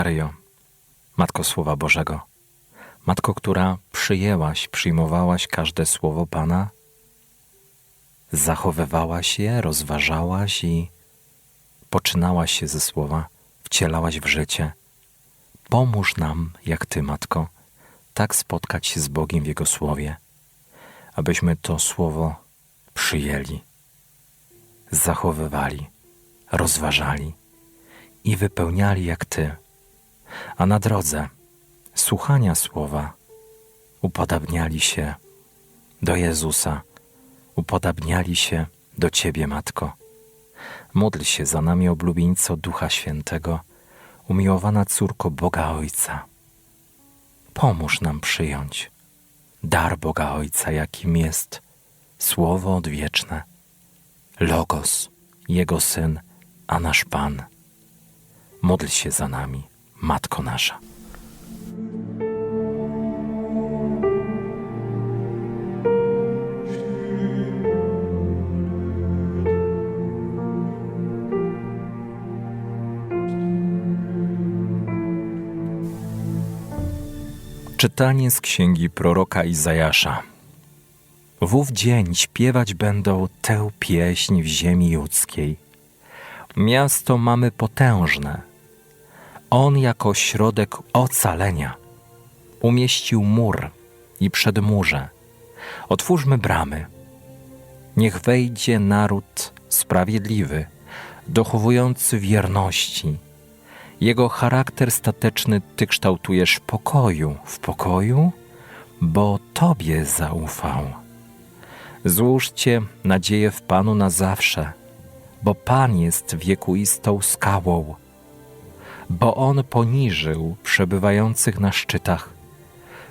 Maryjo, Matko Słowa Bożego, Matko, która przyjęłaś, przyjmowałaś każde słowo Pana, zachowywałaś je, rozważałaś i poczynałaś się ze słowa, wcielałaś w życie. Pomóż nam, jak Ty, Matko, tak spotkać się z Bogiem w Jego Słowie, abyśmy to Słowo przyjęli, zachowywali, rozważali i wypełniali jak Ty. A na drodze słuchania Słowa upodabniali się do Jezusa, upodabniali się do Ciebie, Matko. Módl się za nami, oblubieńco Ducha Świętego, umiłowana córko Boga Ojca. Pomóż nam przyjąć dar Boga Ojca, jakim jest Słowo odwieczne, Logos, Jego Syn, a nasz Pan. Módl się za nami, Matko nasza. Czytanie z księgi proroka Izajasza. W ów dzień śpiewać będą tę pieśń w ziemi judzkiej. Miasto mamy potężne. On jako środek ocalenia umieścił mur i przedmurze. Otwórzmy bramy. Niech wejdzie naród sprawiedliwy, dochowujący wierności jego charakter stateczny Ty kształtujesz pokoju, w pokoju, bo Tobie zaufał. Złóżcie nadzieję w Panu na zawsze, bo Pan jest wiekuistą skałą, bo On poniżył przebywających na szczytach,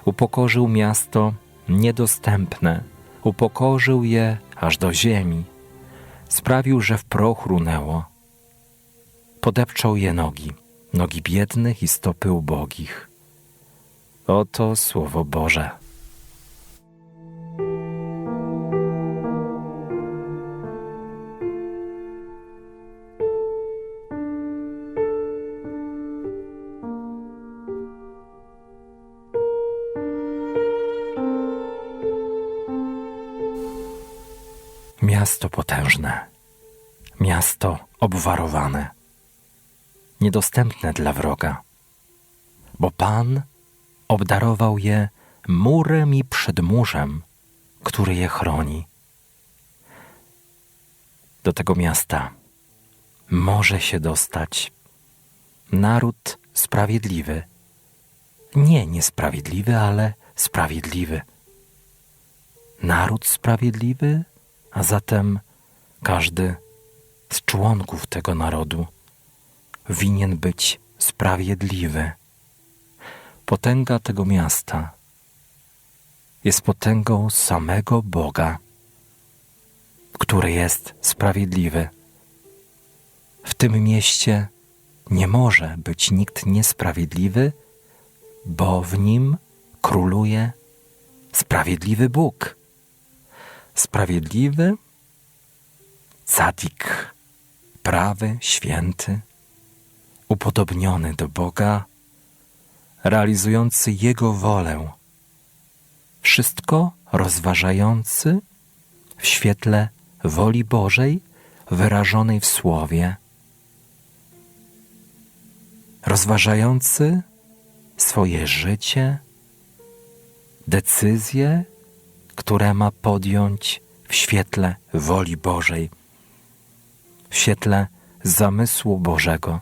upokorzył miasto niedostępne, upokorzył je aż do ziemi, sprawił, że w proch runęło, podepczął je nogi nogi biednych i stopy ubogich. Oto Słowo Boże. Miasto potężne, miasto obwarowane niedostępne dla wroga, bo Pan obdarował je murem i przedmurzem, który je chroni. Do tego miasta może się dostać naród sprawiedliwy. Nie niesprawiedliwy, ale sprawiedliwy. Naród sprawiedliwy, a zatem każdy z członków tego narodu winien być sprawiedliwy. Potęga tego miasta jest potęgą samego Boga, który jest sprawiedliwy. W tym mieście nie może być nikt niesprawiedliwy, bo w nim króluje sprawiedliwy Bóg. Sprawiedliwy, cadik, prawy, święty, upodobniony do Boga, realizujący Jego wolę, wszystko rozważający w świetle woli Bożej wyrażonej w Słowie, rozważający swoje życie, decyzje, które ma podjąć w świetle woli Bożej, w świetle zamysłu Bożego.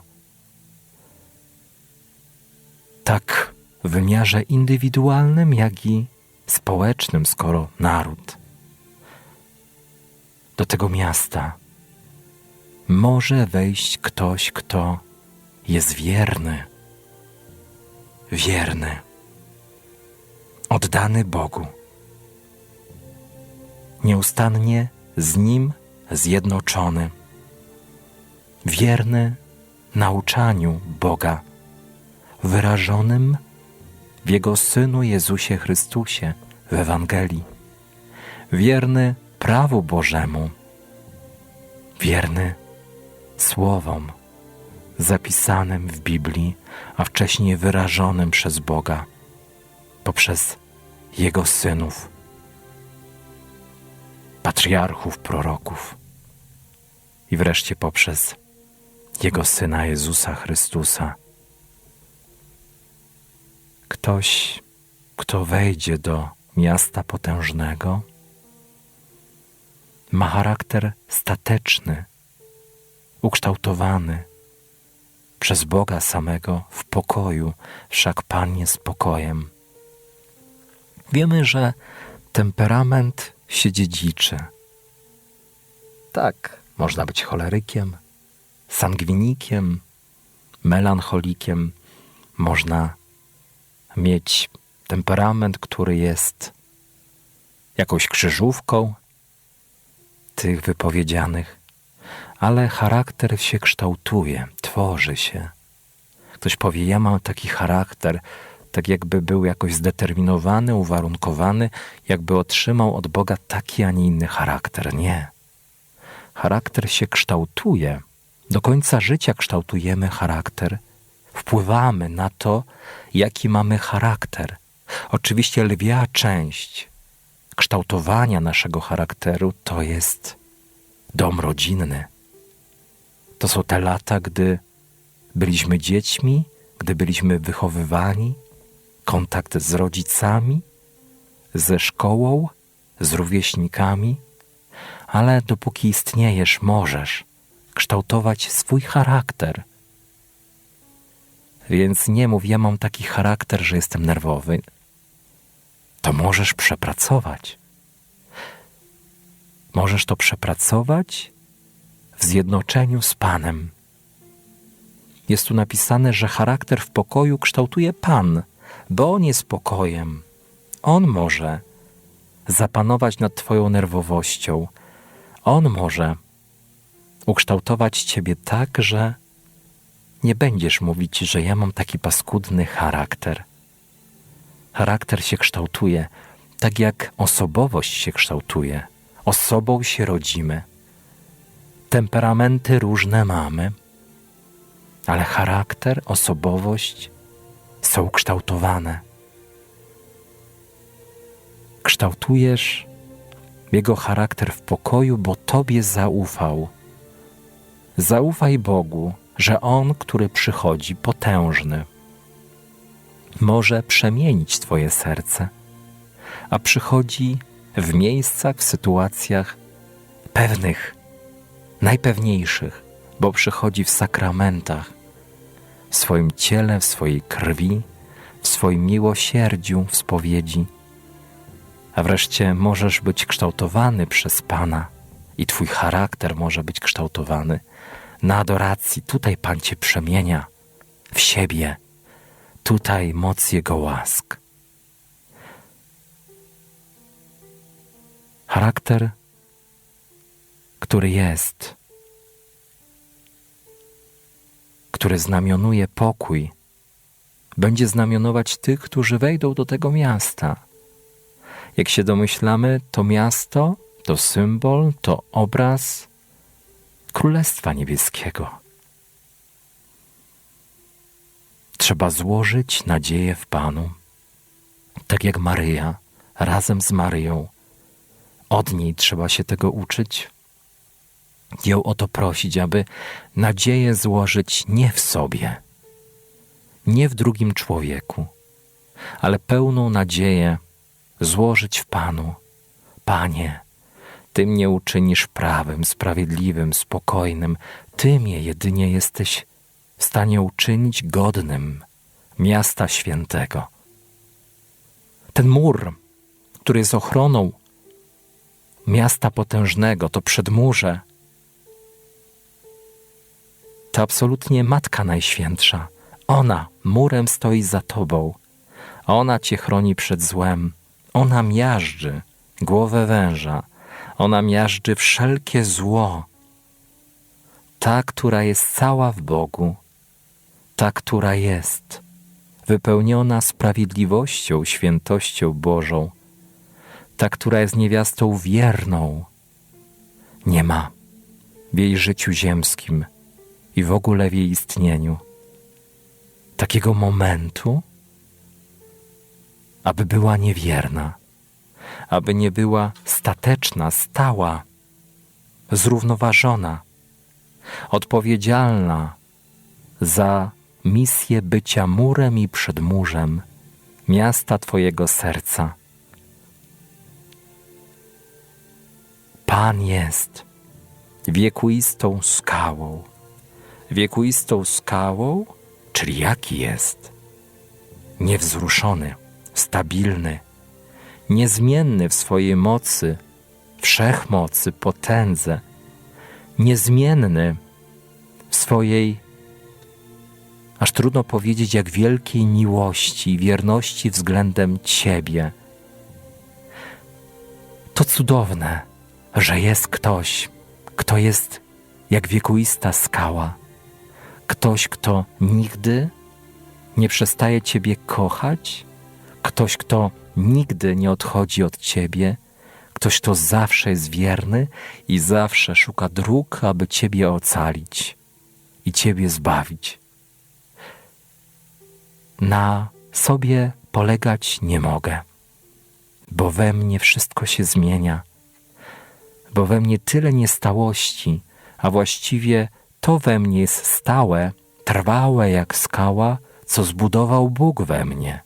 tak w wymiarze indywidualnym, jak i społecznym, skoro naród do tego miasta może wejść ktoś, kto jest wierny, wierny, oddany Bogu, nieustannie z Nim zjednoczony, wierny nauczaniu Boga wyrażonym w Jego Synu Jezusie Chrystusie w Ewangelii, wierny prawu Bożemu, wierny słowom, zapisanym w Biblii, a wcześniej wyrażonym przez Boga poprzez Jego synów, patriarchów, proroków i wreszcie poprzez Jego Syna Jezusa Chrystusa. Ktoś, kto wejdzie do miasta potężnego, ma charakter stateczny, ukształtowany przez Boga samego w pokoju, wszak Pan jest spokojem. Wiemy, że temperament się dziedziczy. Tak, można być cholerykiem, sangwinikiem, melancholikiem, można mieć temperament, który jest jakąś krzyżówką tych wypowiedzianych, ale charakter się kształtuje, tworzy się. Ktoś powie: Ja mam taki charakter, tak jakby był jakoś zdeterminowany, uwarunkowany, jakby otrzymał od Boga taki, a nie inny charakter. Nie. Charakter się kształtuje. Do końca życia kształtujemy charakter. Wpływamy na to, jaki mamy charakter. Oczywiście lwia część kształtowania naszego charakteru to jest dom rodzinny. To są te lata, gdy byliśmy dziećmi, gdy byliśmy wychowywani, kontakt z rodzicami, ze szkołą, z rówieśnikami, ale dopóki istniejesz, możesz kształtować swój charakter. Więc nie mów, ja mam taki charakter, że jestem nerwowy. To możesz przepracować. Możesz to przepracować w zjednoczeniu z Panem. Jest tu napisane, że charakter w pokoju kształtuje Pan, bo On jest pokojem. On może zapanować nad Twoją nerwowością. On może ukształtować Ciebie tak, że nie będziesz mówić, że ja mam taki paskudny charakter. Charakter się kształtuje, tak jak osobowość się kształtuje. Osobą się rodzimy. Temperamenty różne mamy, ale charakter, osobowość są kształtowane. Kształtujesz jego charakter w pokoju, bo Tobie zaufał. Zaufaj Bogu, że On, który przychodzi potężny, może przemienić Twoje serce, a przychodzi w miejscach, w sytuacjach pewnych, najpewniejszych, bo przychodzi w sakramentach, w swoim ciele, w swojej krwi, w swoim miłosierdziu, w spowiedzi. A wreszcie możesz być kształtowany przez Pana i Twój charakter może być kształtowany na adoracji. Tutaj Pan Cię przemienia w siebie. Tutaj moc Jego łask. Charakter, który jest, który znamionuje pokój, będzie znamionować tych, którzy wejdą do tego miasta. Jak się domyślamy, to miasto to symbol, to obraz Królestwa Niebieskiego. Trzeba złożyć nadzieję w Panu, tak jak Maryja razem z Maryją. Od niej trzeba się tego uczyć, ją o to prosić, aby nadzieję złożyć nie w sobie, nie w drugim człowieku, ale pełną nadzieję złożyć w Panu. Panie, Ty mnie uczynisz prawym, sprawiedliwym, spokojnym. Ty mnie jedynie jesteś w stanie uczynić godnym miasta świętego. Ten mur, który jest ochroną miasta potężnego, to przedmurze, to absolutnie Matka Najświętsza. Ona murem stoi za Tobą. Ona Cię chroni przed złem. Ona miażdży głowę węża. Ona miażdży wszelkie zło. Ta, która jest cała w Bogu, ta, która jest wypełniona sprawiedliwością, świętością Bożą, ta, która jest niewiastą wierną, nie ma w jej życiu ziemskim i w ogóle w jej istnieniu. Takiego momentu, aby była niewierna, aby nie była stateczna, stała, zrównoważona, odpowiedzialna za misję bycia murem i przedmurzem miasta Twojego serca. Pan jest wiekuistą skałą. Wiekuistą skałą, czyli jaki jest? Niewzruszony, stabilny, niezmienny w swojej mocy, wszechmocy, potędze, niezmienny w swojej, aż trudno powiedzieć, jak wielkiej miłości wierności względem Ciebie. To cudowne, że jest ktoś, kto jest jak wiekuista skała, ktoś, kto nigdy nie przestaje Ciebie kochać, ktoś, kto nigdy nie odchodzi od Ciebie, ktoś, kto zawsze jest wierny i zawsze szuka dróg, aby Ciebie ocalić i Ciebie zbawić. Na sobie polegać nie mogę, bo we mnie wszystko się zmienia, bo we mnie tyle niestałości, a właściwie to we mnie jest stałe, trwałe jak skała, co zbudował Bóg we mnie.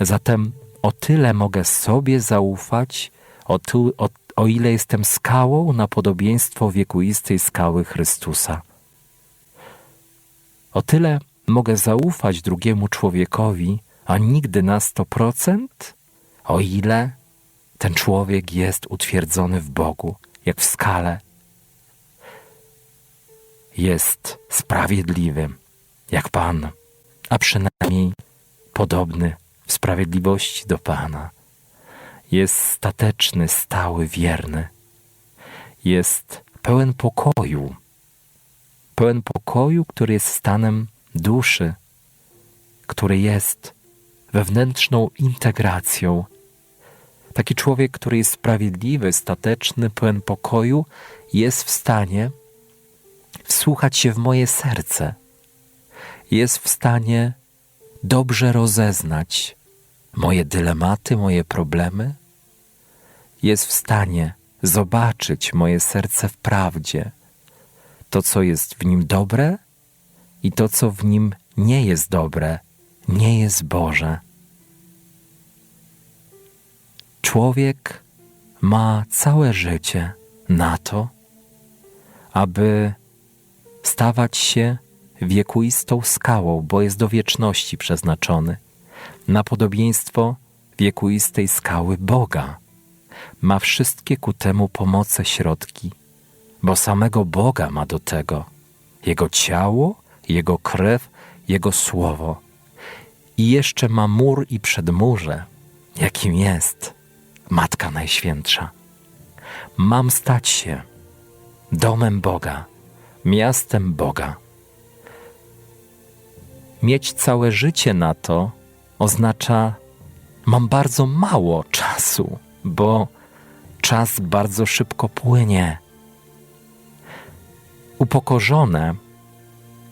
Zatem o tyle mogę sobie zaufać, o, tu, o, o ile jestem skałą na podobieństwo wiekuistej skały Chrystusa. O tyle mogę zaufać drugiemu człowiekowi, a nigdy na sto procent, o ile ten człowiek jest utwierdzony w Bogu, jak w skale. Jest sprawiedliwy, jak Pan, a przynajmniej podobny w sprawiedliwości do Pana. Jest stateczny, stały, wierny. Jest pełen pokoju, pełen pokoju, który jest stanem duszy, który jest wewnętrzną integracją. Taki człowiek, który jest sprawiedliwy, stateczny, pełen pokoju, jest w stanie wsłuchać się w moje serce. Jest w stanie dobrze rozeznać moje dylematy, moje problemy. Jest w stanie zobaczyć moje serce w prawdzie, to, co jest w nim dobre i to, co w nim nie jest dobre, nie jest Boże. Człowiek ma całe życie na to, aby stawać się wiekuistą skałą, bo jest do wieczności przeznaczony, na podobieństwo wiekuistej skały Boga. Ma wszystkie ku temu pomoce środki, bo samego Boga ma do tego Jego ciało, Jego krew, Jego słowo. I jeszcze ma mur i przedmurze, jakim jest Matka Najświętsza. Mam stać się domem Boga, miastem Boga. Mieć całe życie na to oznacza, mam bardzo mało czasu, bo czas bardzo szybko płynie. Upokorzone,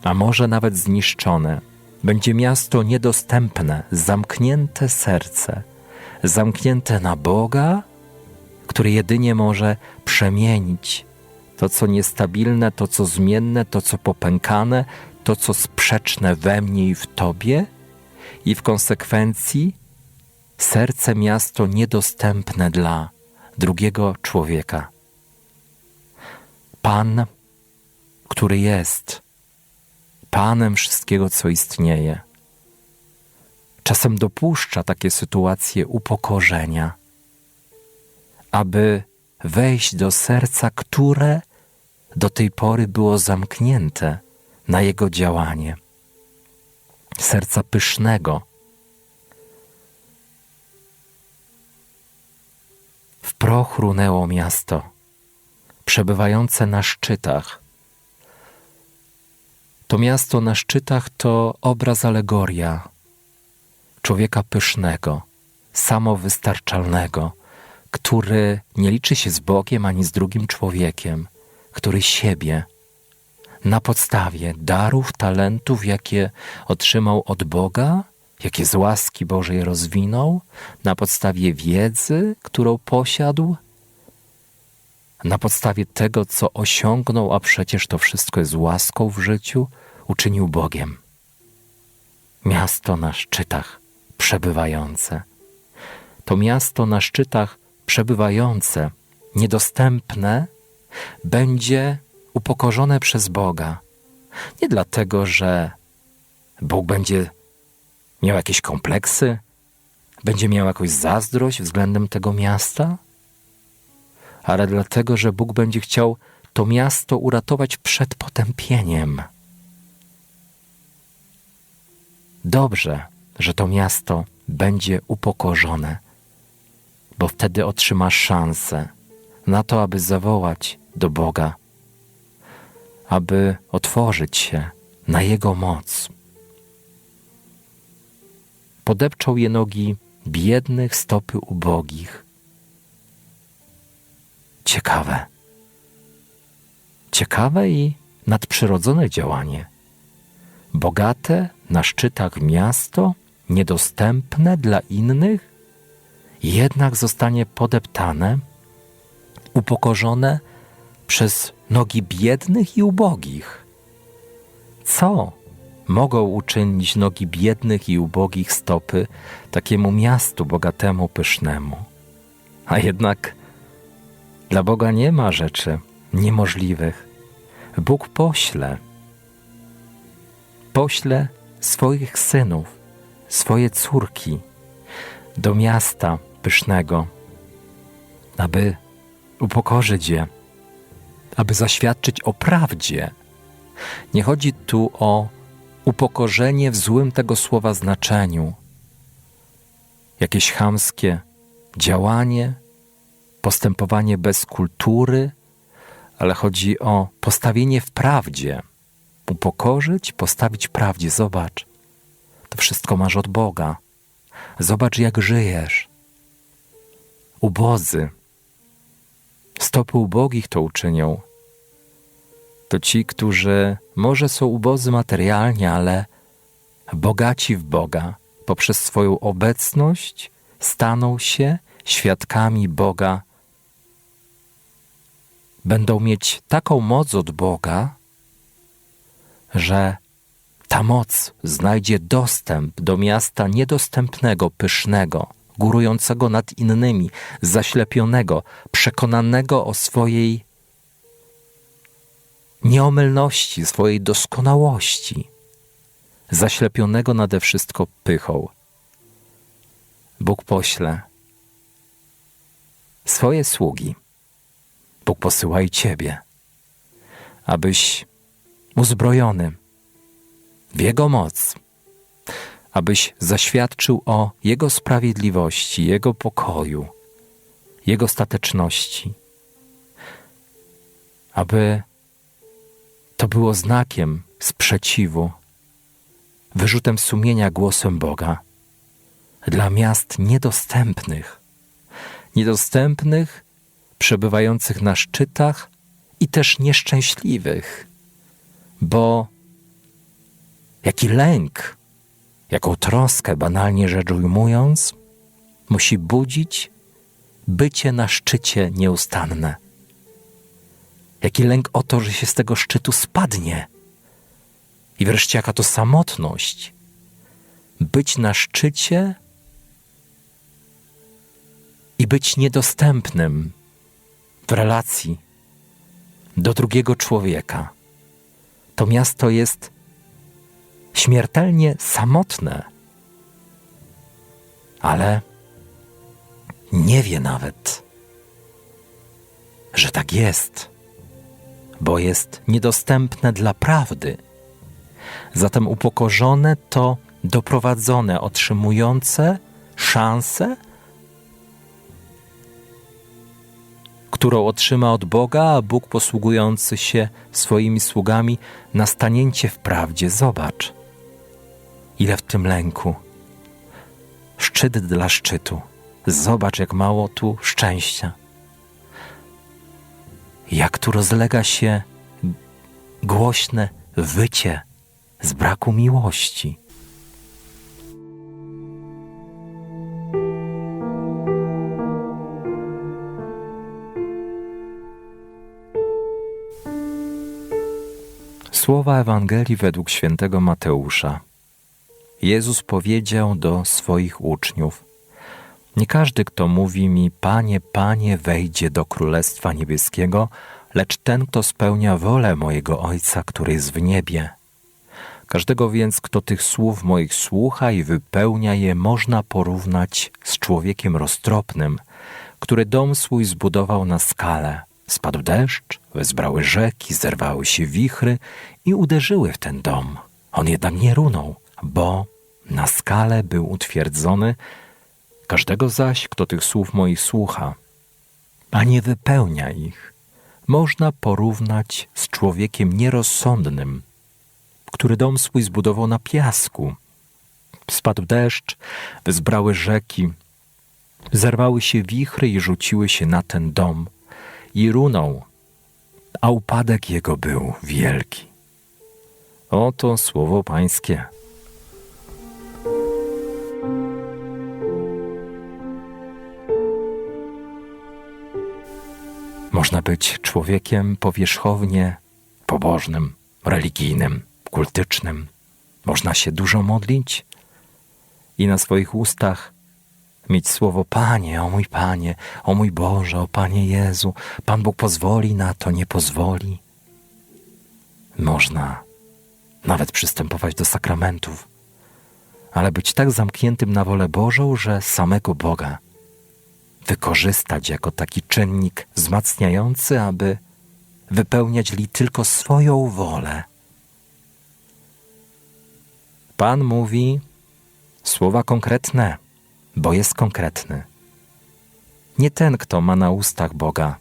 a może nawet zniszczone, będzie miasto niedostępne, zamknięte serce, zamknięte na Boga, który jedynie może przemienić to, co niestabilne, to, co zmienne, to, co popękane, to, co sprzeczne we mnie i w Tobie, i w konsekwencji serce miasto niedostępne dla drugiego człowieka. Pan, który jest Panem wszystkiego, co istnieje, czasem dopuszcza takie sytuacje upokorzenia, aby wejść do serca, które do tej pory było zamknięte na jego działanie. Serca pysznego. W proch runęło miasto, przebywające na szczytach. To miasto na szczytach to obraz alegoria człowieka pysznego, samowystarczalnego, który nie liczy się z Bogiem ani z drugim człowiekiem, który siebie na podstawie darów, talentów, jakie otrzymał od Boga, jakie z łaski Bożej rozwinął, na podstawie wiedzy, którą posiadł, na podstawie tego, co osiągnął, a przecież to wszystko jest łaską w życiu, uczynił Bogiem. Miasto na szczytach przebywające. To miasto na szczytach przebywające, niedostępne, będzie upokorzone przez Boga. Nie dlatego, że Bóg będzie miał jakieś kompleksy, będzie miał jakąś zazdrość względem tego miasta, ale dlatego, że Bóg będzie chciał to miasto uratować przed potępieniem. Dobrze, że to miasto będzie upokorzone, bo wtedy otrzyma szansę na to, aby zawołać do Boga, aby otworzyć się na Jego moc. Podepczął je nogi biednych, stopy ubogich. Ciekawe. Ciekawe i nadprzyrodzone działanie. Bogate na szczytach miasto, niedostępne dla innych, jednak zostanie podeptane, upokorzone przez nogi biednych i ubogich. Co mogą uczynić nogi biednych i ubogich stopy takiemu miastu bogatemu, pysznemu? A jednak dla Boga nie ma rzeczy niemożliwych. Bóg pośle, pośle swoich synów, swoje córki do miasta pysznego, aby upokorzyć je, aby zaświadczyć o prawdzie. Nie chodzi tu o upokorzenie w złym tego słowa znaczeniu, jakieś chamskie działanie, postępowanie bez kultury, ale chodzi o postawienie w prawdzie. Upokorzyć, postawić prawdzie. Zobacz, to wszystko masz od Boga. Zobacz, jak żyjesz. Ubodzy, stopy ubogich to uczynią. To ci, którzy może są ubodzy materialnie, ale bogaci w Boga, poprzez swoją obecność staną się świadkami Boga. Będą mieć taką moc od Boga, że ta moc znajdzie dostęp do miasta niedostępnego, pysznego, górującego nad innymi, zaślepionego, przekonanego o swojej nieomylności, swojej doskonałości, zaślepionego nade wszystko pychą. Bóg pośle swoje sługi. Bóg posyła i Ciebie, abyś uzbrojony w Jego moc, abyś zaświadczył o Jego sprawiedliwości, Jego pokoju, Jego stateczności, aby to było znakiem sprzeciwu, wyrzutem sumienia głosem Boga dla miast niedostępnych, niedostępnych, przebywających na szczytach i też nieszczęśliwych, bo jaki lęk, jaką troskę, banalnie rzecz ujmując, musi budzić bycie na szczycie nieustanne. Jaki lęk o to, że się z tego szczytu spadnie. I wreszcie jaka to samotność. Być na szczycie i być niedostępnym w relacji do drugiego człowieka. To miasto jest śmiertelnie samotne, ale nie wie nawet, że tak jest, bo jest niedostępne dla prawdy. Zatem upokorzone to doprowadzone, otrzymujące szansę którą otrzyma od Boga, a Bóg posługujący się swoimi sługami na stanięcie w prawdzie. Zobacz, ile w tym lęku. Szczyt dla szczytu. Zobacz, jak mało tu szczęścia. Jak tu rozlega się głośne wycie z braku miłości. Słowa Ewangelii według świętego Mateusza. Jezus powiedział do swoich uczniów: Nie każdy, kto mówi mi, Panie, Panie, wejdzie do Królestwa Niebieskiego, lecz ten, kto spełnia wolę mojego Ojca, który jest w niebie. Każdego więc, kto tych słów moich słucha i wypełnia je, można porównać z człowiekiem roztropnym, który dom swój zbudował na skale. Spadł deszcz, wezbrały rzeki, zerwały się wichry i uderzyły w ten dom. On jednak nie runął, bo na skale był utwierdzony. Każdego zaś, kto tych słów moich słucha, a nie wypełnia ich, można porównać z człowiekiem nierozsądnym, który dom swój zbudował na piasku. Spadł deszcz, wezbrały rzeki, zerwały się wichry i rzuciły się na ten dom i runął, a upadek jego był wielki. Oto słowo Pańskie. Można być człowiekiem powierzchownie pobożnym, religijnym, kultycznym. Można się dużo modlić i na swoich ustach mieć słowo Panie, o mój Panie, o mój Boże, o Panie Jezu. Pan Bóg pozwoli na to, nie pozwoli. Można nawet przystępować do sakramentów, ale być tak zamkniętym na wolę Bożą, że samego Boga wykorzystać jako taki czynnik wzmacniający, aby wypełniać li tylko swoją wolę. Pan mówi słowa konkretne, bo jest konkretny. Nie ten, kto ma na ustach Boga,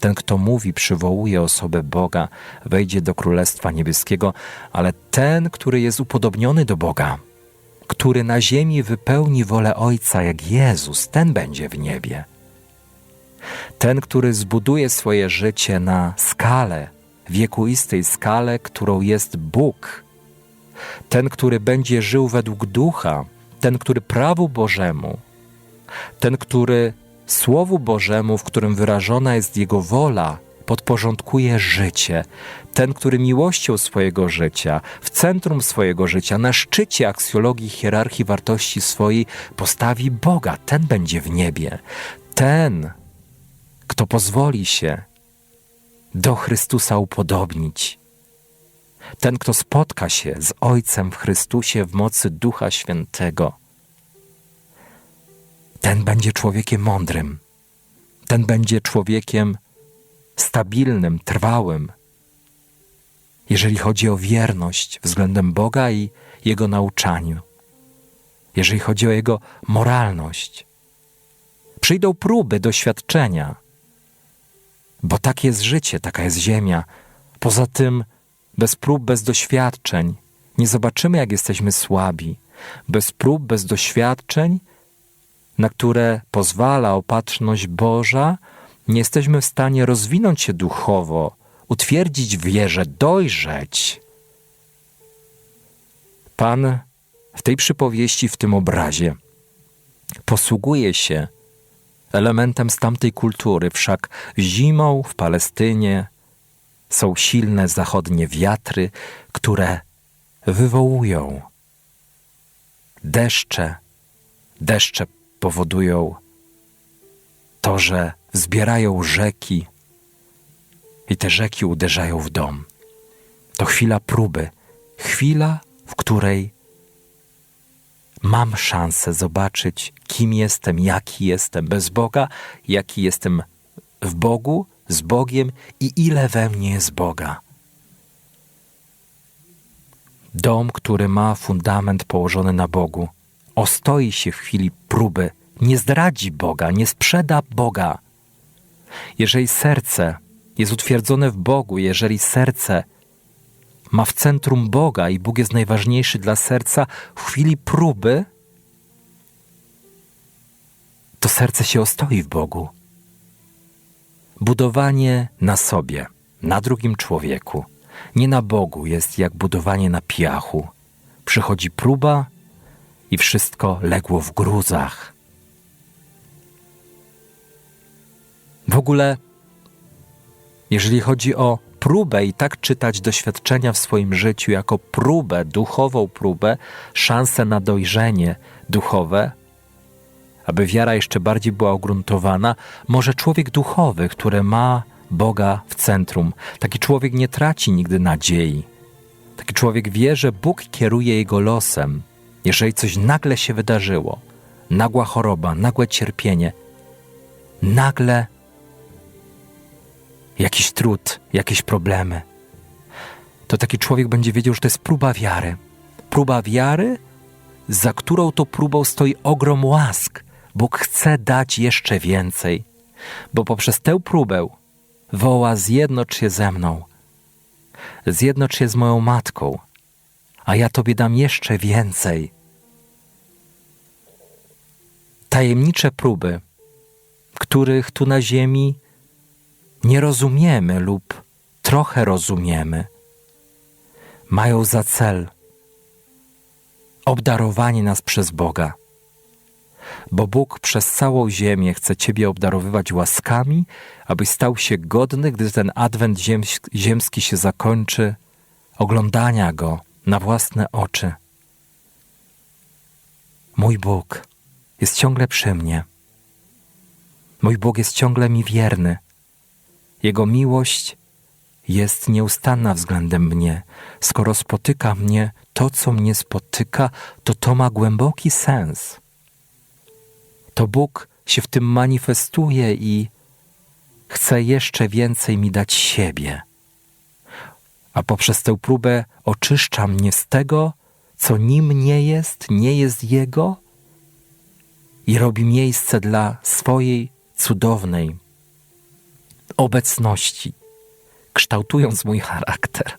ten, kto mówi, przywołuje osobę Boga, wejdzie do Królestwa Niebieskiego, ale ten, który jest upodobniony do Boga, który na ziemi wypełni wolę Ojca jak Jezus, ten będzie w niebie. Ten, który zbuduje swoje życie na skale, wiekuistej skale, którą jest Bóg. Ten, który będzie żył według ducha, ten, który prawu Bożemu, ten, który Słowu Bożemu, w którym wyrażona jest Jego wola, podporządkuje życie. Ten, który miłością swojego życia, w centrum swojego życia, na szczycie aksjologii hierarchii wartości swojej postawi Boga, ten będzie w niebie. Ten, kto pozwoli się do Chrystusa upodobnić. Ten, kto spotka się z Ojcem w Chrystusie w mocy Ducha Świętego. Ten będzie człowiekiem mądrym. Ten będzie człowiekiem stabilnym, trwałym, jeżeli chodzi o wierność względem Boga i Jego nauczaniu, jeżeli chodzi o Jego moralność. Przyjdą próby, doświadczenia, bo tak jest życie, taka jest ziemia. Poza tym, bez prób, bez doświadczeń, nie zobaczymy, jak jesteśmy słabi. Bez prób, bez doświadczeń, na które pozwala opatrzność Boża, nie jesteśmy w stanie rozwinąć się duchowo, utwierdzić wierze, dojrzeć. Pan w tej przypowieści, w tym obrazie, posługuje się elementem z tamtej kultury, wszak zimą w Palestynie są silne zachodnie wiatry, które wywołują deszcze, deszcze powodują to, że wzbierają rzeki i te rzeki uderzają w dom. To chwila próby, chwila, w której mam szansę zobaczyć, kim jestem, jaki jestem bez Boga, jaki jestem w Bogu, z Bogiem i ile we mnie jest Boga. Dom, który ma fundament położony na Bogu, ostoi się w chwili próby, nie zdradzi Boga, nie sprzeda Boga. Jeżeli serce jest utwierdzone w Bogu, jeżeli serce ma w centrum Boga i Bóg jest najważniejszy dla serca, w chwili próby, to serce się ostoi w Bogu. Budowanie na sobie, na drugim człowieku, Nie na Bogu jest jak budowanie na piachu. Przychodzi próba i wszystko legło w gruzach. W ogóle, jeżeli chodzi o próbę i tak czytać doświadczenia w swoim życiu jako próbę, duchową próbę, szansę na dojrzenie duchowe, aby wiara jeszcze bardziej była ugruntowana, może człowiek duchowy, który ma Boga w centrum, taki człowiek nie traci nigdy nadziei. Taki człowiek wie, że Bóg kieruje jego losem. Jeżeli coś nagle się wydarzyło, nagła choroba, nagłe cierpienie, nagle jakiś trud, jakieś problemy, to taki człowiek będzie wiedział, że to jest próba wiary. Próba wiary, za którą to próbą stoi ogrom łask. Bóg chce dać jeszcze więcej, bo poprzez tę próbę woła: Zjednocz się ze mną, zjednocz się z moją matką, a ja tobie dam jeszcze więcej. Tajemnicze próby, których tu na ziemi nie rozumiemy lub trochę rozumiemy, mają za cel obdarowanie nas przez Boga. Bo Bóg przez całą ziemię chce Ciebie obdarowywać łaskami, abyś stał się godny, gdy ten adwent ziemski, się zakończy, oglądania Go na własne oczy. Mój Bóg jest ciągle przy mnie. Mój Bóg jest ciągle mi wierny. Jego miłość jest nieustanna względem mnie. Skoro spotyka mnie to, co mnie spotyka, to to ma głęboki sens. To Bóg się w tym manifestuje i chce jeszcze więcej mi dać siebie. A poprzez tę próbę oczyszcza mnie z tego, co nim nie jest, nie jest Jego i robi miejsce dla swojej cudownej obecności, kształtując mój charakter.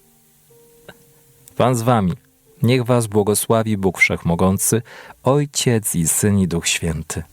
Pan z wami. Niech was błogosławi Bóg Wszechmogący, Ojciec i Syn i Duch Święty.